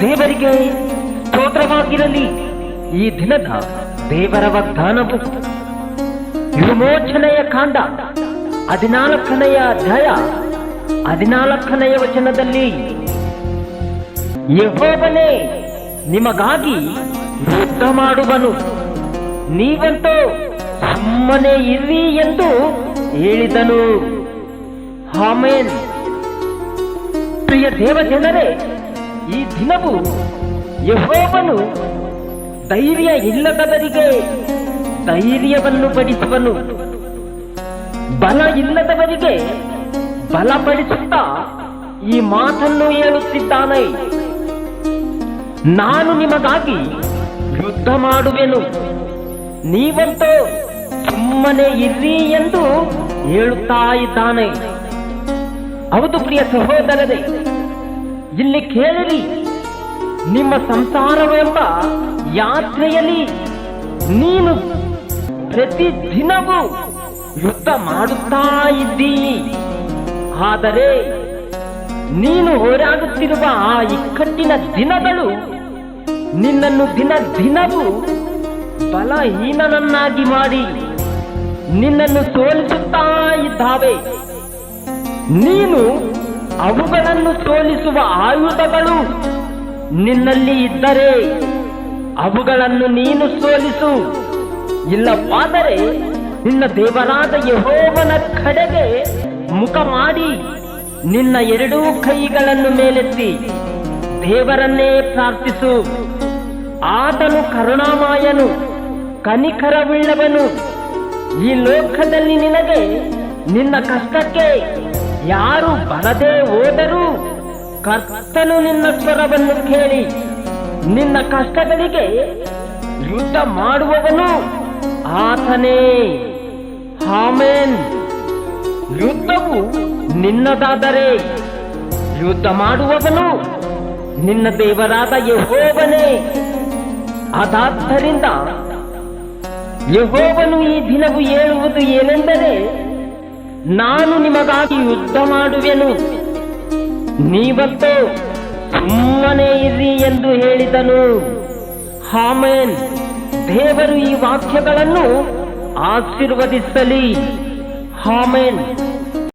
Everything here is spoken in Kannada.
ದೇವರಿಗೆ ಸ್ತೋತ್ರವಾಗಿರಲಿ. ಈ ದಿನದ ದೇವರ ವಾಗ್ದಾನವು ವಿಮೋಚನೆಯ ಕಾಂಡ, ಹದಿನಾಲ್ಕನೆಯ ಅಧ್ಯಾಯ, ಹದಿನಾಲ್ಕನೆಯ ವಚನದಲ್ಲಿ ಯಹೋವನೇ ನಿಮಗಾಗಿ ಯುದ್ಧ ಮಾಡುವನು. ನೀವಂತೂ ಸುಮ್ಮನೆ ಇರ್ರಿ ಎಂದು ಹೇಳಿದನು. ಹಾಮೇನ್ ಪ್ರಿಯ ದೇವಜನರೇ, ಈ ದಿನವು ಯಹೋವನು ಧೈರ್ಯ ಇಲ್ಲದವರಿಗೆ ಧೈರ್ಯವನ್ನು ಪಡಿಸುವನು ಬಲ ಇಲ್ಲದವರಿಗೆ ಬಲಪಡಿಸುತ್ತಾ ಈ ಮಾತನ್ನು ಹೇಳುತ್ತಿದ್ದಾನೆ. ನಾನು ನಿಮಗಾಗಿ ಯುದ್ಧ ಮಾಡುವೆನು. ನೀವಂತೂ ಸುಮ್ಮನೆ ಇರ್ರಿ ಎಂದು ಹೇಳುತ್ತಾ ಇದ್ದಾನೆ. ಹೌದು ಪ್ರಿಯ ಸಹೋದರರೇ, ಇಲ್ಲಿ ಕೇಳಿರಿ, ನಿಮ್ಮ ಸಂಸಾರವೆಂಬ ಯಾತ್ರೆಯಲ್ಲಿ ನೀನು ಪ್ರತಿ ದಿನವೂ ಯುದ್ಧ ಮಾಡುತ್ತಾ ಇದ್ದೀ ಆದರೆ ನೀನು ಹೋರಾಡುತ್ತಿರುವ ಆ ಇಕ್ಕಟ್ಟಿನ ದಿನಗಳು ನಿನ್ನನ್ನು ದಿನ ದಿನವೂ ಬಲಹೀನನನ್ನಾಗಿ ಮಾಡಿ. ನಿನ್ನನ್ನು ಸೋಲಿಸುತ್ತಾ ಇದ್ದಾವೆ. ನೀನು ಅವುಗಳನ್ನು ಸೋಲಿಸುವ ಆಯುಧಗಳು ನಿನ್ನಲ್ಲಿ ಇದ್ದರೆ ಅವುಗಳನ್ನು ನೀನು ಸೋಲಿಸು. ಇಲ್ಲವಾದರೆ ನಿನ್ನ ದೇವರಾದ ಯಹೋವನ ಕಡೆಗೆ ಮುಖ ಮಾಡಿ ನಿನ್ನ ಎರಡೂ ಕೈಗಳನ್ನು ಮೇಲೆತ್ತಿ ದೇವರನ್ನೇ ಪ್ರಾರ್ಥಿಸು. ಆತನು ಕರುಣಾಮಯನು, ಕನಿಕರವುಳ್ಳವನು. ಈ ಲೋಕದಲ್ಲಿ ನಿನಗೆ ನಿನ್ನ ಕಷ್ಟಕ್ಕೆ ಯಾರು ಬರದೆ ಹೋದರೂ ಕರ್ತನು ನಿನ್ನ ಸ್ವರವನ್ನು ಕೇಳಿ ನಿನ್ನ ಕಷ್ಟಗಳಿಗೆ ಯುದ್ಧ ಮಾಡುವವನು ಆತನೇ. ಹಾಮೇನ್ ಯುದ್ಧವು ನಿನ್ನದಾದರೆ ಯುದ್ಧ ಮಾಡುವವನು ನಿನ್ನ ದೇವರಾದ ಯಹೋವನೇ. ಅದಾದ್ದರಿಂದ ಯಹೋವನು ಈ ದಿನವು ಹೇಳುವುದು ಏನೆಂದರೆ, ನಾನು ನಿಮಗಾಗಿ ಯುದ್ಧ ಮಾಡುವೆನು. ನೀವತ್ತೋ ಸುಮ್ಮನೆ ಇರಿ ಎಂದು ಹೇಳಿದನು. ಹಾಮೇನ್ ದೇವರು ಈ ವಾಕ್ಯಗಳನ್ನು ಆಶೀರ್ವದಿಸಲಿ. ಹಾಮೇನ್